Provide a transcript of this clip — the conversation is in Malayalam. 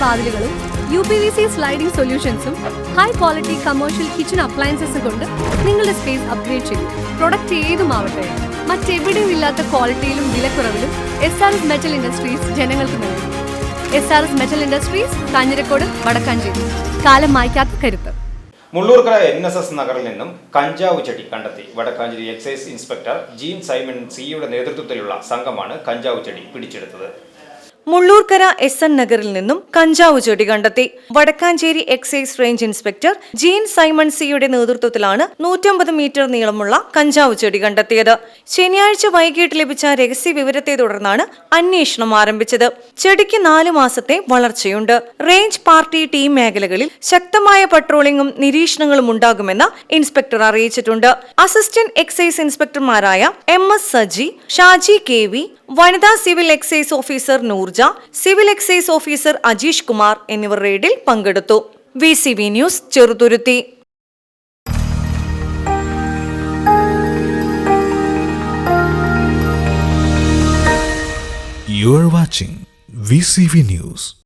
വാതിലുകളും U P V C sliding സൊല്യൂഷൻസും high quality commercial kitchen അപ്ലയൻസസും കൊണ്ട് നിങ്ങളുടെ സ്പേസ് അപ്ഗ്രേഡ് ചെയ്യും പ്രൊഡക്റ്റ് ഏതുമാവട്ടെ മറ്റെവിടെയും ഇല്ലാത്ത ക്വാളിറ്റിയിലും വിലക്കുറവിലും S R S metal industries ജനങ്ങൾക്ക് നൽകും. S R S metal industries Kanjirakode Vadakkanchery. കാലം മായ്ക്കാത്ത കരുത്ത്. മുള്ളൂർക്കര എൻ എസ് എസ് നഗറിൽ നിന്നും കഞ്ചാവ് ചെടി കണ്ടെത്തി. വടക്കാഞ്ചേരി എക്സൈസ് ഇൻസ്പെക്ടർ ജീൻ സൈമൺ സിയുടെ നേതൃത്വത്തിലുള്ള സംഘമാണ് കഞ്ചാവ് ചെടി പിടിച്ചെടുത്തത്. മുള്ളൂർക്കര എസ് എൻ നഗറിൽ നിന്നും കഞ്ചാവ് ചെടി കണ്ടെത്തി. Vadakkanchery excise range inspector Jean Simon സിയുടെ നേതൃത്വത്തിലാണ് നൂറ്റമ്പത് മീറ്റർ നീളമുള്ള കഞ്ചാവ് ചെടി കണ്ടെത്തിയത്. ശനിയാഴ്ച വൈകിട്ട് ലഭിച്ച രഹസ്യ വിവരത്തെ തുടർന്നാണ് അന്വേഷണം ആരംഭിച്ചത്. ചെടിക്ക് നാലു മാസത്തെ വളർച്ചയുണ്ട്. റേഞ്ച് പാർട്ടി ടീം മേഖലകളിൽ ശക്തമായ പട്രോളിംഗും നിരീക്ഷണങ്ങളും ഉണ്ടാകുമെന്ന് ഇൻസ്പെക്ടർ അറിയിച്ചിട്ടുണ്ട്. Assistant excise ഇൻസ്പെക്ടർമാരായ M S Saji Shaji K V വനിതാ civil excise officer Noorja civil excise officer Ajeesh Kumar എന്നിവർ റെയ്ഡിൽ പങ്കെടുത്തു V C V news Cheruthuruthy You are watching VCV News.